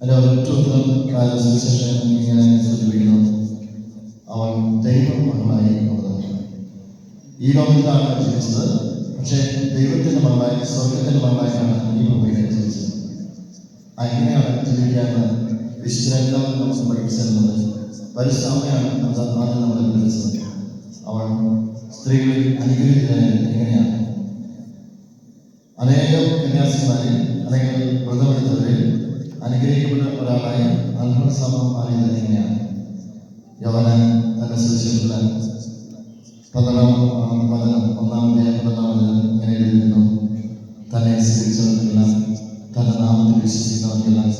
അതിന്റെ ഒരൊറ്റ ഉത്തരം കാല ഇങ്ങനെ സൂചിപ്പിക്കുന്നു അവൻ ദൈവം മകളായി ഈ ലോകത്തിലാണ് ജീവിച്ചത് പക്ഷേ ദൈവത്തിന്റെ മകളായി സ്വർഗത്തിന്റെ മകളായിട്ടാണ് ഈ ഭൂമിയിൽ ജീവിച്ചത് അങ്ങനെയാണ് ജീവിക്കാന്ന് വിശുദ്ധരെല്ലാം നമുക്ക് പഠിപ്പിച്ചിരുന്നത് പരിശ്രമയാണ് ആദ്യം നമ്മളെ പഠിപ്പിച്ചത് അവൾ സ്ത്രീകളിൽ അനുഗ്രഹിക്കുന്നത് എങ്ങനെയാണ്? അനേകം കന്യാസിമാരിൽ അല്ലെങ്കിൽ വ്രതമെടുത്തവരിൽ അനുഗ്രഹിക്കപ്പെട്ട ഒരാളായി അൽഫോൺസാമ മാറിയത് എങ്ങനെയാണ് യവനൻ തന്റെ സുവിശേഷത്തിലെ പന്ത്രണ്ടാം വചനം ഒന്നാമത്തെ പന്ത്രണ്ടാം വചനം ഇങ്ങനെ എഴുതുന്നു തന്നെ സ്വീകരിച്ചവർക്കെല്ലാം തന്റെ നാമത്തിൽ വിശ്വസിക്കുന്നവർക്കെല്ലാം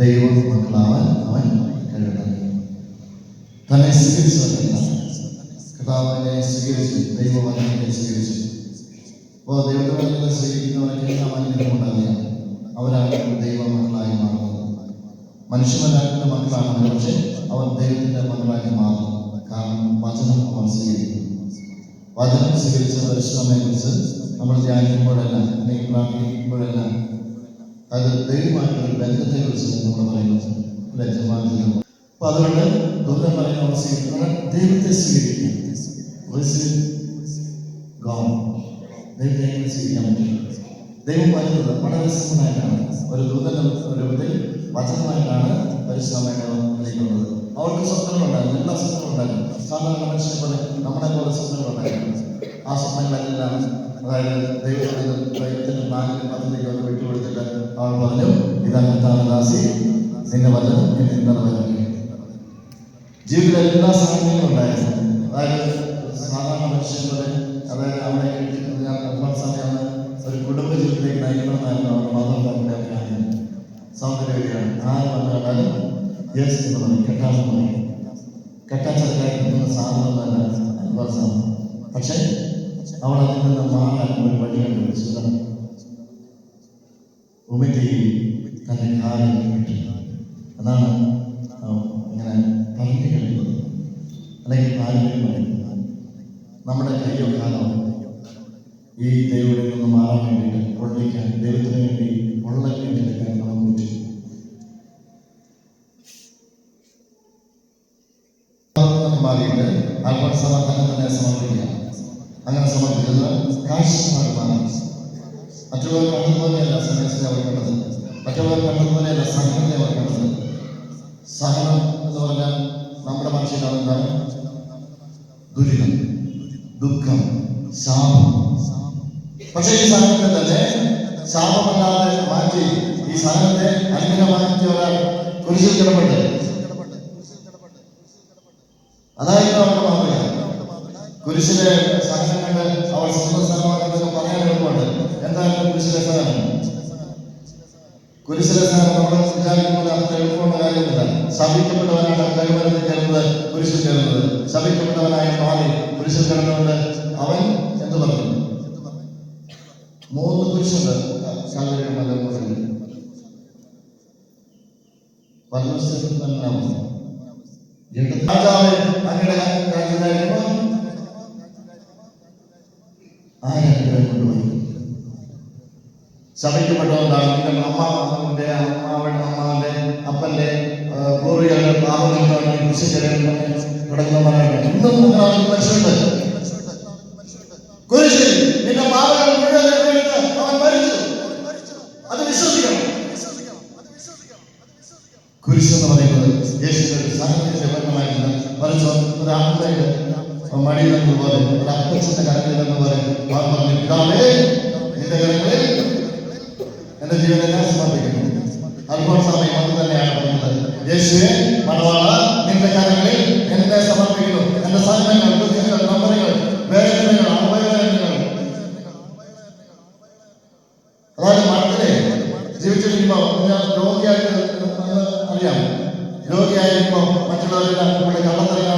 ദൈവ മക്കളാവാൻ അവൻ കഴിയട്ടെ തന്നെ സ്വീകരിച്ചവർക്കെല്ലാം കർത്താവിനെ സ്വീകരിച്ചു ദൈവവചനത്തെ സ്വീകരിച്ചു. അപ്പോൾ ദൈവത്തെ സ്വീകരിക്കുന്നവർക്കെല്ലാം അനുഗ്രഹം ഉണ്ടാവുകയാണ് അവരാണ് ദൈവ മനുഷ്യമല്ലാത്ത മക്കളാണ് പക്ഷെ അവർ ദൈവത്തിന്റെ മക്കളായി മാറുന്നു കാരണം വചനം അവർ സ്വീകരിക്കുന്നു. വചനം സ്വീകരിച്ച പരിശ്രമത്തെ കുറിച്ച് നമ്മൾ ധ്യാനിക്കുമ്പോഴെല്ലാം അല്ലെങ്കിൽ പ്രാർത്ഥിക്കുമ്പോഴെല്ലാം അത് ദൈവമായിട്ടുള്ള ഒരു ബന്ധത്തെ കുറിച്ച് നമ്മൾ പറയുന്നത് ലജ്ജമാനം അപ്പൊ അതുകൊണ്ട് ദൂരം പറയുന്ന അവർ സ്വീകരിക്കുന്നത് ദൈവത്തെ God. ദൈവത്തെ എങ്ങനെ സ്വീകരിക്കാൻ പറ്റും? ദൈവം വരുന്നത് വളരെ രസമായിട്ടാണ് ഒരു ദൂതൻ രൂപത്തിൽ വചനമായിട്ടാണ് പരിശ്രമമായിട്ട് വിളിക്കുന്നത് അവർക്ക് സ്വപ്നങ്ങളുണ്ടായിരുന്നു എല്ലാ സ്വപ്നങ്ങളുണ്ടായിരുന്നു സാധാരണ മനുഷ്യനെ പോലെ നമ്മളെ പോലെ സ്വപ്നങ്ങളുണ്ടായിരുന്നു ആ സ്വപ്നങ്ങളെല്ലാം അതായത് ദൈവത്തിന്റെ ദൈവത്തിന്റെ നാലിന് പദ്ധതിക്ക് അവർ വിട്ടുകൊടുത്തിട്ട് അവൾ പറഞ്ഞു ഇതാ ദാസി നിന്റെ വചനം എന്നെ നിറവേറ്റി ജീവിതത്തിൽ എല്ലാ സാഹചര്യങ്ങളും ഉണ്ടായിരുന്നു അതായത് സാധാരണ മനുഷ്യനെ പോലെ അതായത് കിട്ടിയിരുന്നത് ഞാൻ അഡ്വാൻസ് സമയമാണ് ഒരു കുടുംബ ജീവിതത്തിലേക്ക് നയിക്കണമെന്നായിരുന്നു അവരുടെ മാതാപിതാക്കളുടെ അഭിപ്രായം സൗന്ദര്യവതിയാണ് ആര് വന്നു കണ്ടാലും യെസ് എന്ന് പറയും കെട്ടാന്ന് പറയും കെട്ടാൻ ചെറുക്കായി കിട്ടുന്ന സാധനമൊന്നുമല്ല അഡ്വാൻസാണ് പക്ഷേ അവൾ അതിൽ നിന്ന് മാറാൻ ഒരു അതാണ് ഇങ്ങനെ പറഞ്ഞു കഴിയുന്നത് അല്ലെങ്കിൽ പാരമ്പര്യം പറയുന്നത് നമ്മുടെ കയ്യോ കാലോ ഈ ദൈവത്തിൽ നിന്ന് മാറാൻ വേണ്ടിയിട്ട് പൊള്ളിക്കാൻ ദൈവത്തിന് വേണ്ടി പൊള്ളൽ വേണ്ടിയിട്ടൊക്കെ നമുക്ക് പറ്റും നമുക്ക് മാറിയിട്ട് അൽഫോൺസാമ തന്നെ തന്നെ സമർപ്പിക്കുക. അങ്ങനെ സമർപ്പിച്ചത് കാഴ്ചപ്പാടുമാണ് മറ്റുള്ളവർ കണ്ടതുപോലെയല്ല സന്യാസിനെ അവർ കണ്ടത് മറ്റുള്ളവർ കണ്ടതുപോലെയല്ല സഹനത്തെ അവർ കണ്ടത് സഹനം എന്ന് പറഞ്ഞാൽ നമ്മുടെ ഭാഷയിൽ അതെന്താണ് ദുരിതം ദുഃഖം ശാപം. പക്ഷേ ഈ സഹനത്തെ തന്നെ ശാപമല്ലാതെ മാറ്റി ഈ സഹനത്തെ അനുഗ്രഹമാക്കി ഒരാൾ കുരിശിൽ കിടപ്പുണ്ട്. അതായിരുന്നു അവരുടെ മാതൃക കുരിശിലെ സഹനങ്ങൾ അവർ സ്വന്തം സ്ഥലമാക്കുന്നത് പറയാൻ എളുപ്പമുണ്ട്. എന്താണ് കുരിശിലെ സഹനം കുരിശിലെ സഹനം നമ്മൾ വിചാരിക്കുന്നത് അത്ര എളുപ്പമുള്ള കാര്യമില്ല. ശപിക്കപ്പെട്ടവനാണ് കൈമരത്തിൽ കയറുന്നത് കുരിശിൽ കയറുന്നത്. ശപിക്കപ്പെട്ടവനായ മാറി കുരിശിൽ കിടന്നുകൊണ്ട് അവൻ എന്ത് പറഞ്ഞു? മൂന്ന് കുരിശുണ്ട്. കാലഘട്ടം മലമുറയിൽ പരമസ്ഥലത്തിൽ തന്നെ രാജാവ് അങ്ങയുടെ രാജ്യത്തായിരുന്നു ആരനുഗ്രഹം കൊണ്ടുപോയി. ശപിക്കപ്പെട്ടതുകൊണ്ടാണ് നിന്റെ അമ്മാവന്റെ അമ്മാവന്റെ അമ്മാവന്റെ അപ്പന്റെ ആ, പൂർവികരുടെ പാപങ്ങൾക്കാണ് ഈ കുരിശിൽ പറയുന്നത് ഇന്നും അങ്ങനെ മനുഷ്യരുണ്ട് കുരിശിൽ നിന്റെ പാപങ്ങൾ മുഴുവൻ അവൻ അത് വിശ്വസിക്കണം. കുരിശ് എന്ന് പറയുന്നത് യേശുവിന്റെ ഒരു സാഹചര്യത്തെ ബന്ധമായിട്ടില്ല മറിച്ച് ഒരു അമ്മയുടെ മടിയിലെന്ന് പോലെ ഒരു അപ്പച്ചന്റെ കരങ്ങളിലെന്ന് പോലെ അവർ പറഞ്ഞു പിതാവേ നിന്റെ കരങ്ങളിൽ എന്റെ ജീവനെ ഞാൻ സമർപ്പിക്കുന്നു അൽഫോൺ സമയം അത് തന്നെയാണ് പറഞ്ഞത് യേശുവെ മണവാള നിന്റെ കരങ്ങളിൽ എന്നെ സമർപ്പിക്കുന്നു. എന്റെ സഹനങ്ങൾ നമ്പറുകൾ രോഗിയായിരിക്കുമ്പോ മറ്റുള്ളവരെല്ലാം ഇവിടെ കള്ളത്തരമാണ്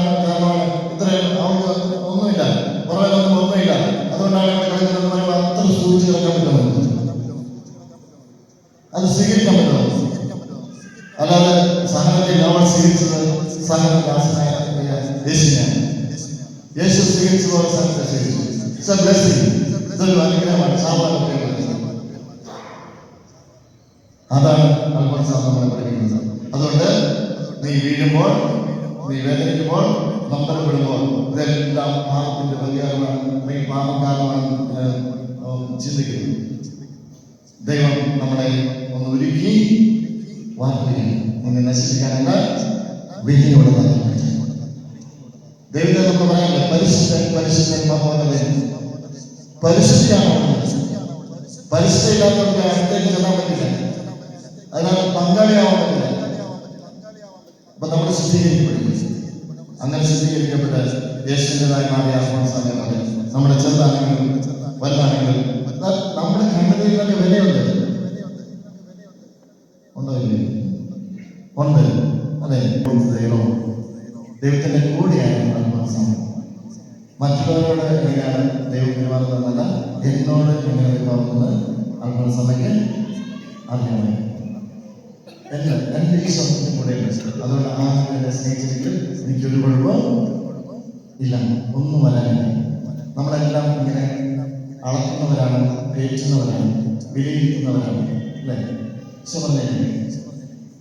നീ വീഴുമ്പോൾ നീ വേദനിക്കുമ്പോൾ നമ്പരപ്പെടുമ്പോൾ ഇതെല്ലാം പാപത്തിന്റെ പരിഹാരമാണ് പാപം പാപകാരമാണ് ചിന്തിക്കുന്നത് ദൈവം നമ്മളെ ഒന്ന് ഒരുക്കി വാർക്കുകയാണ് നിന്നെ നശിപ്പിക്കാനല്ല വിധിയോടെ തന്നെ ദൈവത്തെ നമുക്ക് പറയാം പരിശുദ്ധൻ പരിശുദ്ധൻ മഹോന്നതൻ. പരിശുദ്ധിയാണ്? പരിശുദ്ധമില്ലാത്തവർക്ക് അടുത്തേക്ക് ചെല്ലാൻ പറ്റില്ല. അതിനാൽ പങ്കാളിയാവാൻ പറ്റില്ല. അപ്പൊ നമ്മൾ ശുദ്ധീകരിക്കപ്പെടും അങ്ങനെ ശുദ്ധീകരിക്കപ്പെട്ട യേശുവിന്റെതായി മാറിയ ആത്മാസാമയം പറയും നമ്മുടെ ചെറുതാണെങ്കിലും വലുതാണെങ്കിലും നമ്മുടെ കണ്ണുകളിലൊക്കെ വിലയുണ്ട്. ഉണ്ടോ ഇല്ലേ? ഉണ്ട്. അതെ. ദൈവം ദൈവത്തിന്റെ കൂടെയാണ് ആത്മാസാമയം മറ്റുള്ളവരോട് എങ്ങനെയാണ് ദൈവം പെരുമാറുന്നതല്ല എന്നോട് എങ്ങനെ പെരുമാറുന്നത് ആത്മാസമയ്ക്ക് അറിയാമേ എന്ന് എന്റെ ഈ സ്വപ്നത്തിൽ കൂടെ അതുകൊണ്ട് എന്നെ സ്നേഹിച്ചെങ്കിൽ എനിക്കൊരു കുഴപ്പം ഇല്ല. ഒന്നും വരാനില്ല നമ്മളെല്ലാം ഇങ്ങനെ അളക്കുന്നവരാണ് പേറ്റുന്നവരാണ് വിലയിരുത്തുന്നവരാണ് അല്ലേ? സുമല്ലേ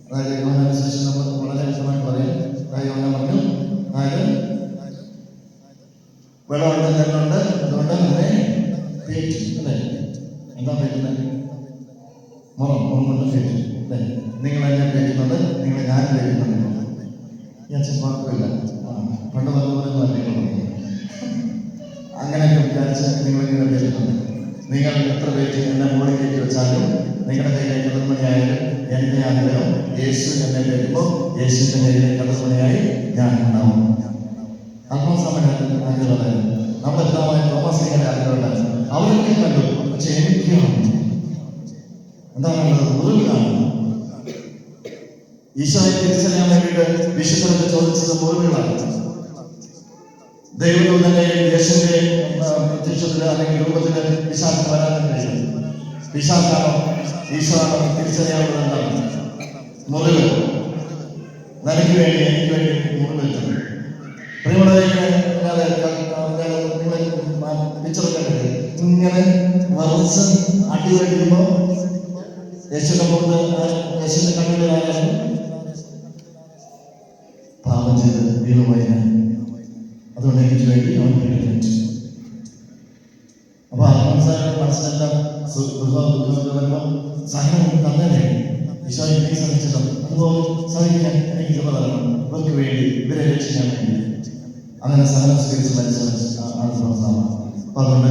അതായത് യോഹനാനുസരിച്ച് നമ്മൾ വളരെ വ്യക്തമായിട്ട് പറയാം. അതായത് യോഹന പറഞ്ഞു അതായത് വെള്ളമുണ്ട് നെല്ലുണ്ട് അതുകൊണ്ട് അതിനെ പേറ്റ്. അല്ലേ? എന്താ പേറ്റുന്നത് മുറം മുറം കൊണ്ട് പേറ്റ്. നിങ്ങൾ എന്നെ പേറ്റുന്നുണ്ട് നിങ്ങൾ ഞാൻ പേറ്റുന്നുണ്ട് ഞാൻ ആ, പണ്ട് പറഞ്ഞ അങ്ങനെയൊക്കെ വിചാരിച്ച് നിങ്ങൾ ഇങ്ങനെ പേറ്റുന്നുണ്ട് നിങ്ങൾ എത്ര പേര് എന്നെ മുകളിൽ കയറ്റി വെച്ചാലും നിങ്ങളുടെ കയ്യിലേക്ക് കടൽമണിയായാലും എന്റെ ആഗ്രഹം യേശു എന്നെ കേൾക്കുമ്പോൾ യേശുവിന്റെ കയ്യിലേക്ക് കടൽമണിയായി ഞാൻ ഉണ്ടാവും ആത്മസമയത്ത് ആഗ്രഹമായിരുന്നു നമ്മുടെ പിതാവായ തോമസ് ലീഗയുടെ ആഗ്രഹമുണ്ടായിരുന്നു അവരൊക്കെ കണ്ടു പക്ഷെ എനിക്കാണ് എന്താണ് കണ്ടത് മുറിവിലാണ് ഈശോയെ തിരിച്ചറിയാൻ വേണ്ടിയിട്ട് വിശുദ്ധർക്ക് ചോദിച്ചത് മുറിവുകളാണ് ദൈവദൂതന്റെ യേശുവിന്റെ പ്രത്യക്ഷത്തിൽ അല്ലെങ്കിൽ രൂപത്തിൽ പിശാചിന് വരാൻ കഴിയും പിശാചാണോ ഈശോ ആണോ തിരിച്ചറിയാവുന്നത് എന്താണ് മുറിവ്. നിനക്ക് വേണ്ടി എനിക്ക് വേണ്ടി മുറിവേറ്റത് പ്രിയമുള്ളവരെ പിക്ചർ കണ്ടിട്ട് ഇങ്ങനെ വറച്ച് അടി കഴിയുമ്പോ യേശുവിന്റെ മുഖത്ത് യേശുവിന്റെ പാപം ചെയ്ത് വീണുപോയി അതുകൊണ്ട് എനിക്ക് വേണ്ടി അവൻ പീഡിപ്പിച്ചു അപ്പൊ മനസ്സിലാക്കാൻ മനസ്സിലെല്ലാം വരുമ്പോൾ സഹനം തന്നെ ഈശോ ഇവർക്ക് വേണ്ടി ഇവരെ അങ്ങനെ സഹനം സ്വീകരിച്ച് മരിച്ച ആണ് സംസ്ഥാനം അതുകൊണ്ട്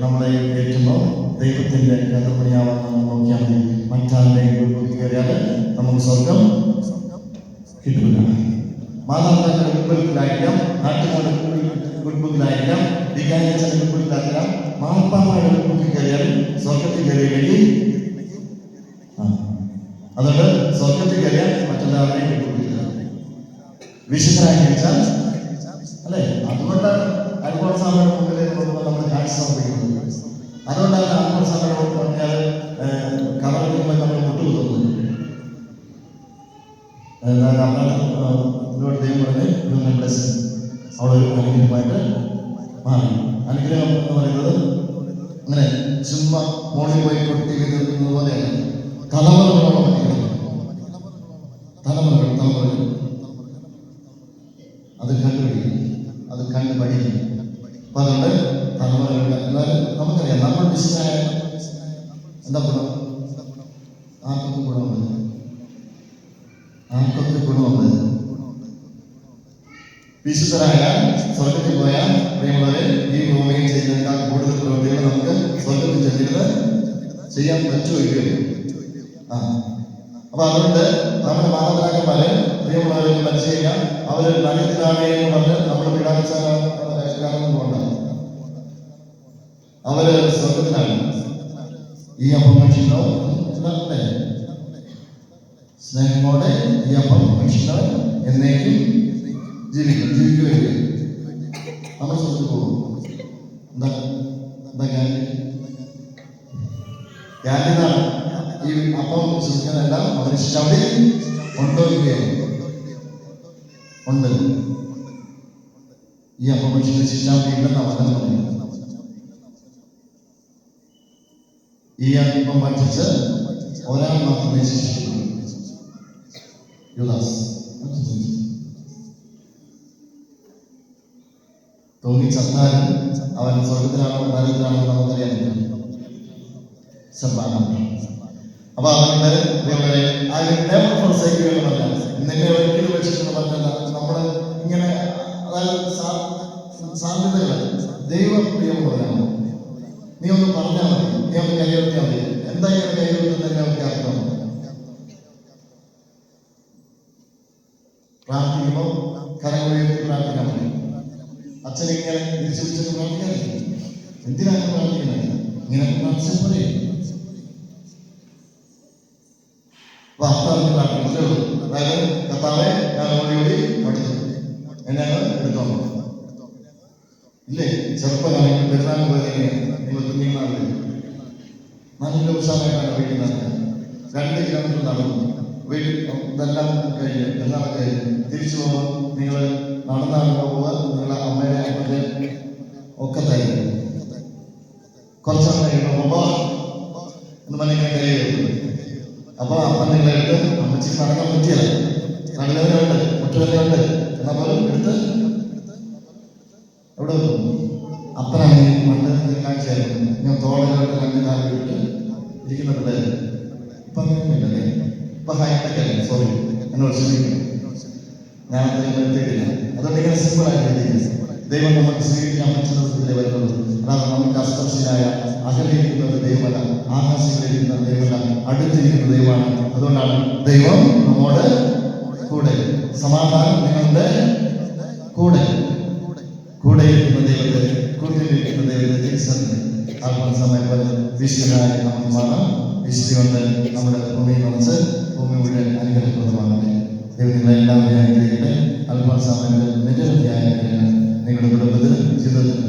നമ്മളെ ഏറ്റുമ്പോൾ ദൈവത്തിന്റെ കഥപണിയാവാൻ നോക്കിയാൽ മതി. മറ്റാരുടെയും കയറിയാൽ നമുക്ക് സ്വർഗം കിട്ടില്ല മാതാപിതാക്കളുടെ മുൻപിലായിരിക്കാം നാട്ടുകാരുടെ ഉൾപ്പെടുത്തലായിരിക്കാം വികാരിച്ചന്റെ ഉൾപ്പെടുത്തലായിരിക്കാം മാപ്പാമാരുടെ ഉൾപ്പെടുത്തി കയറിയാലും സ്വർഗത്തിൽ കയറിയില്ലെങ്കിൽ. അതുകൊണ്ട് സ്വർഗത്തിൽ കയറിയാൽ മറ്റെല്ലാവരെയും ഉൾപ്പെടുത്തില്ല. വിശുദ്ധരായി കഴിച്ചാൽ അല്ലെ? അതുകൊണ്ടാണ് അനുഭവ സാമയുടെ മുമ്പിൽ നമ്മൾ കാഴ്ച സമർപ്പിക്കുന്നത് അതുകൊണ്ടാണ് അനുഭവ സാമയുടെ മുമ്പ് പറഞ്ഞാൽ കവറിൽ നമ്മൾ മുട്ടുകുത്തുന്നത് എന്നാൽ നമ്മളോട് ദൈവം പറഞ്ഞ് നിങ്ങൾ ബ്ലസ് അവിടെ ഒരു അനുഗ്രഹമായിട്ട് മാറി. അനുഗ്രഹം എന്ന് പറയുന്നത് അങ്ങനെ ചുമ്മാ മോളിൽ പോയി കൊട്ടി നിൽക്കുന്നത് പോലെയല്ല. തലമുറകളോളം വിശുദ്ധരായ സ്വർഗത്തിൽ പോയ പ്രിയമുള്ളവരെ ഈ ഭൂമിയിൽ ചെയ്യുന്നതിനേക്കാൾ കൂടുതൽ പ്രവൃത്തികൾ നമുക്ക് സ്വർഗത്തിൽ ചെല്ലുന്നത് ചെയ്യാൻ പറ്റുമോ അപ്പൊ അതുകൊണ്ട് നമ്മുടെ മാതാപിതാക്കന്മാര് പ്രിയമുള്ളവരെ കഴിഞ്ഞാൽ അവർ നഗരത്തിലാണ് എന്ന് പറഞ്ഞ് നമ്മുടെ പോകണ്ട അവർ സ്വർഗത്തിലാണ് ഈ അപ്പം ഭക്ഷിക്കണോ അല്ലേ സ്നേഹമോടെ ഈ അപ്പം ഭക്ഷിക്കുന്നവൻ എന്നേക്കും ജീവിക്കും. ജീവിക്കുകയില്ല നമ്മൾ പോകും എന്താ എന്താ ഗ്യാരണ്ടി ഗ്യാരണ്ടി ഈ അപ്പം വിശ്വസിക്കുന്നതെല്ലാം അവർ ശിക്ഷാവധി ഉണ്ടോ ഇല്ലയോ ഉണ്ട്. ഈ അപ്പം ഭക്ഷിക്കുന്ന ശിക്ഷാവധി ഇല്ലെന്നാണ് വചനം ഈ അപ്പം ഭക്ഷിച്ച് ഒരാൾ മാത്രമേ ശിക്ഷിക്കുള്ളൂ യുദാസ് തൂങ്ങി ചത്താലും അവൻ സ്വർഗത്തിലാണോ നരകത്തിലാണോ നമുക്കറിയാം സമ്മാനം അപ്പൊ അതുകൊണ്ട് ഇവരെ ആ നെവർ പറഞ്ഞാൽ നിന്നെ ഒരിക്കലും പറഞ്ഞല്ല നമ്മൾ ഇങ്ങനെ അതായത് സാധ്യതകൾ ദൈവം പ്രിയമുള്ളവരാണ് നീ ഒന്ന് പറഞ്ഞാൽ മതി. നീ ഒന്ന് കൈവരുത്തിയാൽ മതി. എന്താ ഇങ്ങനെ കൈവെട്ടുന്നതിനെ നമുക്ക് അർത്ഥം പ്രാർത്ഥിക്കുമ്പോൾ കരങ്ങളുയർത്തി പ്രാർത്ഥിക്കാൻ മതി. അച്ഛൻ ഇങ്ങനെ തിരിച്ചു വിളിച്ചൊക്കെ പ്രാർത്ഥിക്കാൻ എന്തിനാണ് പ്രാർത്ഥിക്കുന്നത് ഇങ്ങനെ പ്രാർത്ഥിച്ചാൽ പറയും. വാർത്താവിന് പ്രാർത്ഥിച്ചേ ഉള്ളൂ. അതായത് കർത്താവെ ഞാൻ ഓടിയോടി മടുത്തു എന്നെ അങ്ങ് എടുത്തോളൂ ഇല്ലേ? ചെറുപ്പകാലങ്ങളിൽ പെരുന്നാൾ പോയതെങ്ങനെ നിങ്ങൾ കുഞ്ഞുങ്ങളാണ് നല്ല ഉത്സാഹമായിട്ടാണ് വീട്ടിൽ നടന്നു. വീട്ടിൽ ഇതെല്ലാം കഴിഞ്ഞ് പെരുന്നാൾ കഴിഞ്ഞ് തിരിച്ചു പോകുമ്പോൾ നിങ്ങൾ നടന്നാണ് പോകുക നിങ്ങളെ അമ്മയുടെ അമ്മയുടെ ഒക്കെ തരും കുറച്ച് കഴിയുമ്പോൾ എന്ന് പറഞ്ഞിങ്ങനെ കൈ അപ്പോൾ അപ്പൊ അപ്പൻ നിങ്ങളെടുത്ത് അമ്മച്ചി നടക്കാൻ പറ്റിയല്ല. നല്ലവരുണ്ട് മറ്റുള്ളവരുണ്ട് എന്നാ പോലും എടുത്ത് എവിടെ? അപ്പനാണ് ഈ നിൽക്കാൻ കാഴ്ചയായിരുന്നു ഞാൻ തോളിലോട്ട് രണ്ട് കാലം വിട്ട് ഇരിക്കുന്നുണ്ട് ഇപ്പൊ അങ്ങനെയൊന്നുമില്ലല്ലേ? ഇപ്പൊ ഹൈടെക് അല്ലേ? സോറി എന്നോട് ക്ഷമിക്കണം ഞാൻ അത്രയും എത്തിയിട്ടില്ല അതുകൊണ്ട് ഇങ്ങനെ സിമ്പിൾ ആയിട്ട് ദൈവം നമുക്ക് സ്വീകരിക്കാൻ പറ്റുന്ന വിധത്തിലേ വരുന്നുള്ളൂ അതാണ് നമുക്ക് അസ്പർശനായ അകലിരിക്കുന്നത് ദൈവമല്ല ആകാശങ്ങളിരിക്കുന്ന ദൈവമല്ല അടുത്തിരിക്കുന്ന ദൈവമാണ്. അതുകൊണ്ടാണ് ദൈവം നമ്മോട് കൂടെ സമാധാനം നിങ്ങളുടെ കൂടെ കൂടെ ഇരിക്കുന്ന ദൈവത്തെ കൂട്ടിലിരിക്കുന്ന ദൈവത്തെ തിരിച്ചറിഞ്ഞ് ആത്മസമയം പോലെ വിശുദ്ധനായ മാറാം വിശുദ്ധി കൊണ്ട് നമ്മുടെ ഭൂമി നിറച്ച് ഭൂമി മുഴുവൻ അനുഗ്രഹപ്രദമാകട്ടെ. ദൈവം നിങ്ങളെല്ലാവരെയും അനുഗ്രഹിക്കട്ടെ അല്പസമയത്തിൽ നിരവധിയായ അനുഗ്രഹങ്ങൾ നിങ്ങളുടെ കുടുംബത്തിലും ജീവിതത്തിലും